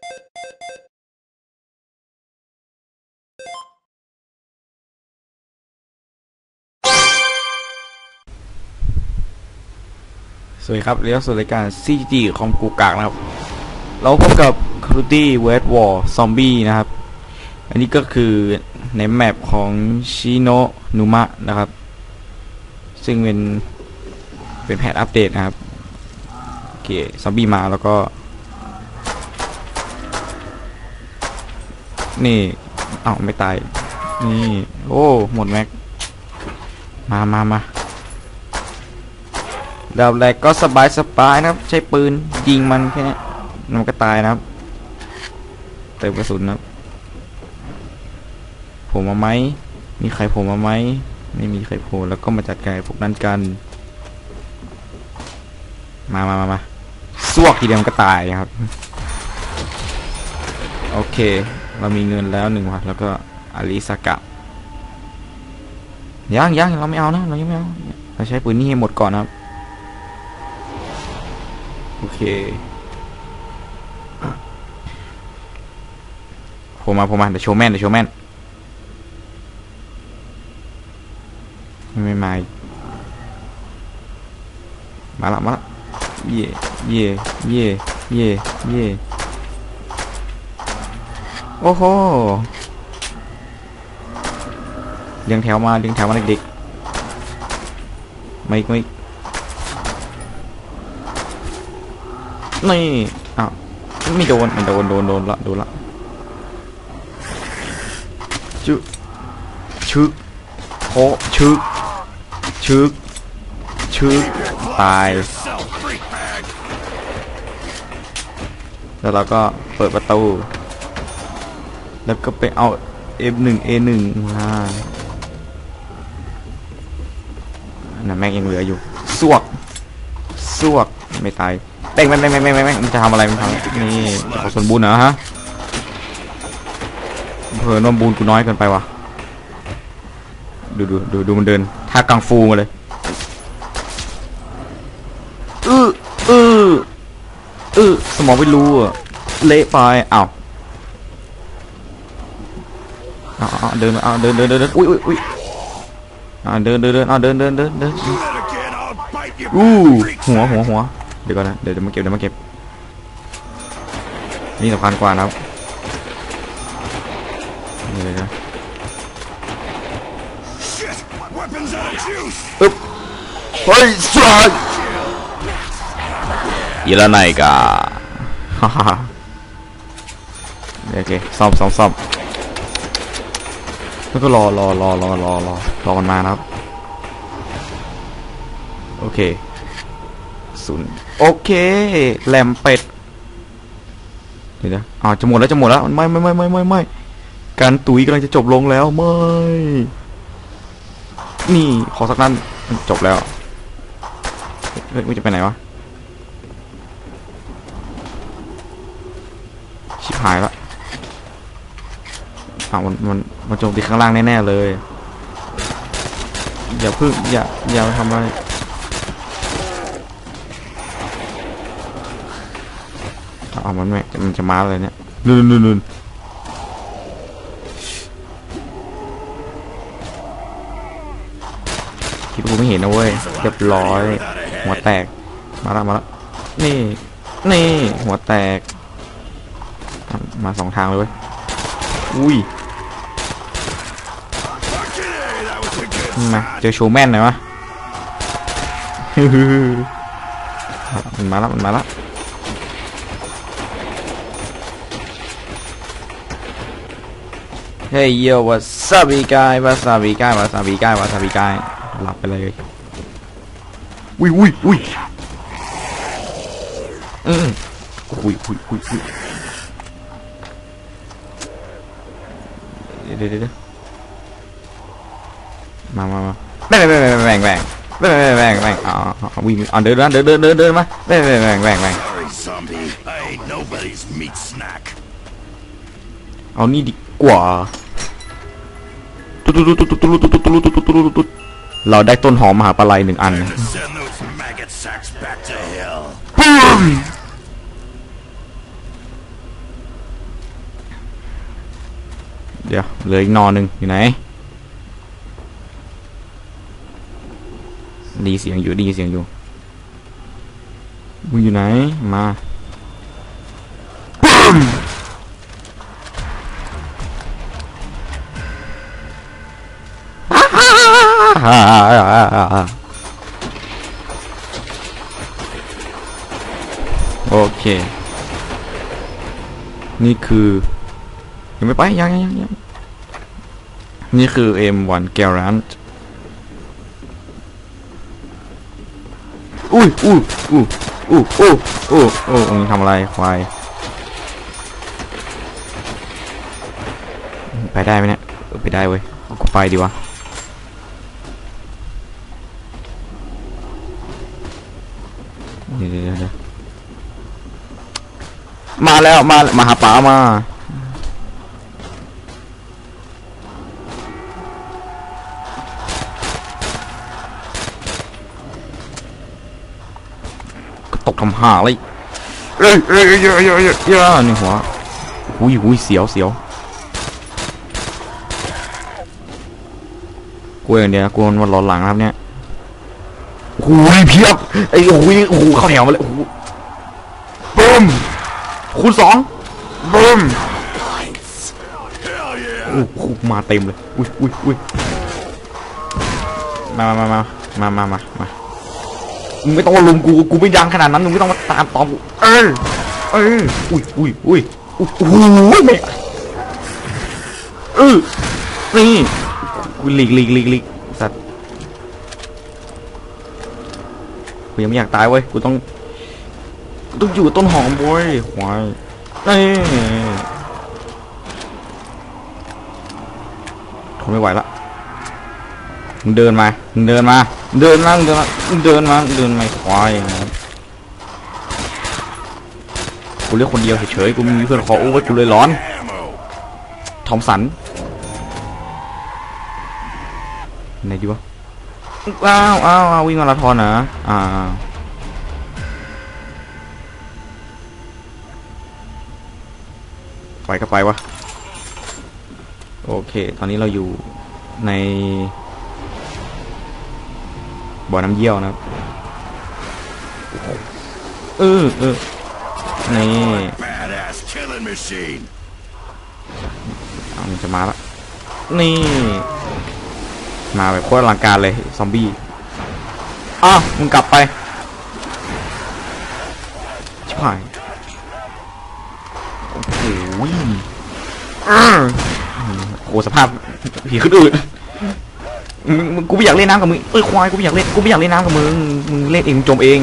สวัสดีครับเรียกสู่รายการ CG คอมกูกากนะครับ เราพบกับ Call of Duty World War Zombie นะครับ อันนี้ก็คือในแมปของชิโนนุมะนะครับ ซึ่งเป็นเป็นแพทอัปเดตนะครับ โอเค ซอมบี้มาแล้วก็ นี่เอ้าไม่ตาย นี่ โอ้ หมดแม็ก มามามาดาวแรกก็สบายสบายนะครับ ใช้ปืนยิงมันแค่นี้มันก็ตายนะครับ เติมกระสุนนะครับผมมาไหม มีใครผมมาไหม ไม่มีใครโผล่แล้วก็มาจัดการพวกนั้นกัน มามามามาสวกทีเดียวมันก็ตายครับ โอเค เรามีเงินแล้วหนึ่งวันแล้วก็อาริสากะยังยังเราไม่เอานะเรายังไม่เอาเราใช้ปืนนี่ให้หมดก่อนนะครับโอเคผมมาผมมาเดี๋ยวโชว์แมนเดี๋ยวโชว์แมนไม่มาอีกมาละมาละเย่เย่เย่เย่เย่ โอ้โหเรียงแถวมาเรียงแถวมาเด็กๆไม่ไม่นี่อ้าวไม่โดนไม่โดนโดนโดนละโดนละชึชึกโคชึกชึกชึกตายแล้วเราก็เปิดประตู แล้วก็ไปเอา F1 A1 มาอันนั้นแม่งยังเหลืออยู่สวกสวกไม่ตายเต้งแม่งแม่งแม่งแม่งแม่งมันจะทำอะไรมันทำนี่ขอส่วนบุญเหรอฮะเผื่นวมบุญกูน้อยเกินไปวะดูดูดูดูมันเดินท่ากังฟูมาเลยอืออืออือสมองไม่รู้อะเละไปอ้าว อ้าวอ้าเดินมาอ้าเดินเดินเดินอุ้ยอุ้ยอุ้ยอ้าเดินเดินเดินอ้าเดินเดินเดินเดินอู้หัวหัวหัวเดี๋ยวก่อนนะเดี๋ยวเดี๋ยวมาเก็บเดี๋ยวมาเก็บนี่สำคัญกว่านะครับนี่เลยนะอึ๊บเฮ้ยสไลด์ยีละไหนกะฮ่าฮ่าฮ่าโอเคซ่อมซ่อมซ่อม ก็รอรอรอรอรอรอรอมันมานะครับ โอเคศูนย์โอเคแหลมเป็ดเดี๋ยวนะอ้าวจะหมดแล้วจะหมดแล้วไม่ไม่ไม่ไม่ไม่ไม่การตุ๋ยกำลังจะจบลงแล้วไม่นี่ขอสักนั้นจบแล้วเฮ้ยมึงจะไปไหนวะชิบหายละ อ้าวมันมันมันโจมตีข้างล่างแน่ๆเลย อย่าพึ่งอย่าอย่าทำอะไรเอามันไม่มันจะมาเลยเนี่ยนู่นนู่นนู่นคิดว่ากูไม่เห็นนะเว้ยเรียบร้อย หัวแตกมาแล้วมาแล้วนี่ นี่ หัวแตก มาสองทางเลยเว้ย อุ้ย มาเจอโชว์แมนหน่อยวะมันมาแล้วมันมาแล้วเฮ้ยโยวัสบีกายวาซาบิกายวาซาบิกายวาซาบิกายหลับไปเลยอุ้ยอุ้ยอุ้ยอืมอุ้ยอุ้ยอุ้ยอุ้ยเดี๋ยวเดี๋ยวเดี๋ยว มามามาแบ่งแบ่งแบ่งแบ่งแบ่งแบ่งแบ่งแบ่งอ๋อวิ่งอ๋อเดินเดินเดินเดินเดินมาแบ่งแบ่งแบ่งแบ่งแบ่งเอานี่ดีกว่าตุ๊ดตุ๊ดตุ๊ดตุ๊ดตุ๊ดตุ๊ดตุ๊ดตุ๊ดตุ๊ดตุ๊ดตุ๊ดเราได้ต้นหอมมหาปลายหนึ่งอัน Send those maggot sacks back to hell. ปเดี๋ยวเหลืออีกนอหนึ่งอยู่ไหน ดีเสียงอยู่ดีเสียงอยู่มึงอยู่ไหนมาปั๊มโอเค นี่คือยังไม่ไปยังยังยังนี่คือ M1 g a r a n t อุ้ยอุ้ยอุ้ยอุ้ยอุ้ยอุ้ยอุ้ยมึงทำอะไรควายไปได้ไหมเนี่ยไปได้เว้ยเอากูไปดีวะเดี๋ยดีวเดี๋ยวเดี๋ยวมาแล้วมามาหาป๋ามา ตกทำหาเลยเอ้ยเอ้ยเอ้ยเอ้ยเอ้ยเอ้ยเอ้ยนี่หัวหุยหุยเสียวเสียวกูอย่างเดียวนะกูมันหลอนหลังนะครับเนี่ยหุยเพียบไอ้หุยโอ้โหเข้าแถวมาเลยโอ้โหบึ้มคูณสองบึ้ม Hell yeah! โอ้โหมาเต็มเลย อุ้ยอุ้ยอุ้ยมามามามามามามา มึงไม่ต้องมาลุมกู กูไม่ยังขนาดนั้น มึงไม่ต้องมาตามตอมกู เออ เออ อุ้ยอุ้ยอุ้ยอุ้ยโอ้โหแม่เออนี่กูหลีกหลีกหลีกหลีกสัตว์กูยังไม่อยากตายเว้ย กูต้อง กูต้องอยู่ต้นหอมเว้ยควายนี่ทนไม่ไหวละ เดินมา เดินมา เดินมา เดินมา เดินมา เดินมาควายกูเลือกคนเดียวเฉยๆ กูม่มีเพื่อนขอโอ้ยกูเลยร้อน ทอมสันไหนดีวะอ้าวอ้าวอ้าววิ่งมาราธอนนะอ่าไปก็ไปวะ โอเค ตอนนี้เราอยู่ใน บ่อน้ำเยี่ยวนะครับ เออเออนี่ Badass killing machine! เอามันจะมาละ นี่ มาแบบโคตรอลังการเลย ซอมบี้อ้าวมึงกลับไป ชิบหายโอ้โหอ้าวโอ้สภาพผีขึ้นอืด กูไม่อยากเล่นน้ำกับมึงเอ้ยควายกูไม่อยากเล่นกูไม่อยากเล่นน้ำกับมึงมึงเล่นเองจมเอง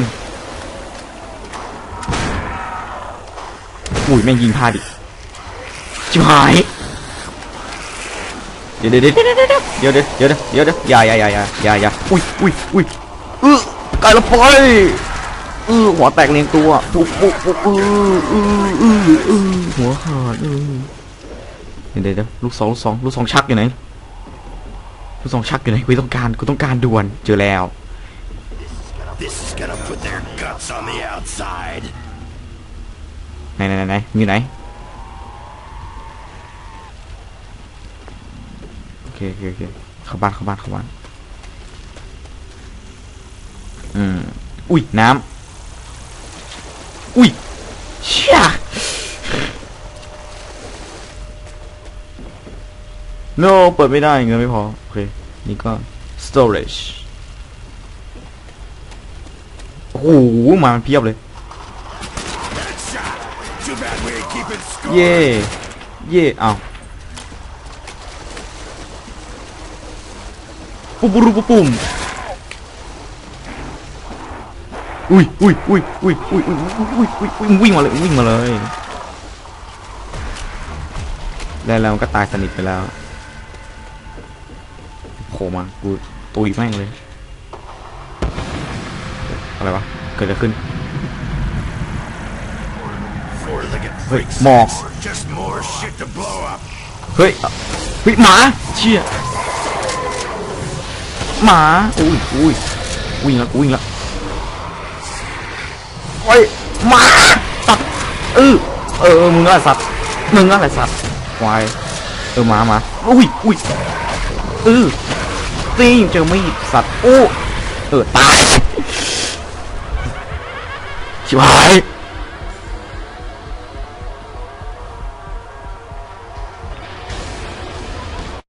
อุ้ยแม่งยิงพลาดดิชิบหายเดี๋ยวเดี๋ยวเดี๋ยวเดี๋ยวเดี๋ยวเดี๋ยวเดี๋ยวอย่าอย่าอย่าอย่าอย่าอย่าอุ้ยอุ้ยอุ้ยเออกลายละไปเออหัวแตกเลียงตัวทุบปุ๊บปุ๊บเออเออเออเออหัวขาดเออเดี๋ยวเดี๋ยวลูกสองลูกสองลูกสองชักอยู่ไหน ลูกสองชักอยู่ไหนกูต้องการกูต้องการด่วนเจอแล้ว This is gonna put their guts on the outside. ไหนไหนไหนไหนมีไหนโอเคโอเคโอเคเข้าบ้านเข้าบ้านเข้าบ้านอืมอุ้ยน้ำอุ้ยเชี่ย no เปิดไม่ได้เงินไม่พอ โอเค นี่ก็ storage โอ้โหมามันเพียบเลย เย่เย่เอาปุ๊บปุ๊บปุ๊บปุ่มอุ้ยอุ้ยอุ้ยอุ้ยอุ้ยอุ้ยอุ้ยอุ้ยอุ้ยวิ่งมาเลยวิ่งมาเลย แล้วแล้วมันก็ตายสนิทไปแล้ว ล่มากูตุยแม่งเลย อะไรวะ เกิดอะไรขึ้น เฮ้ยอะเฮ้ยหมาเชี่ยหมาอุ้ยอุ้ยวิ่งแล้วกูวิ่งล้วเฮ้ยหมาสัตว์เออเออมึงนั่นแหละสัตว์มึงนั่นแหละสัตว์ควายเออหมามาอุ้ยอุ้ยเออ นี่เจอไม่สัตว์อู้เออตายชิบหาย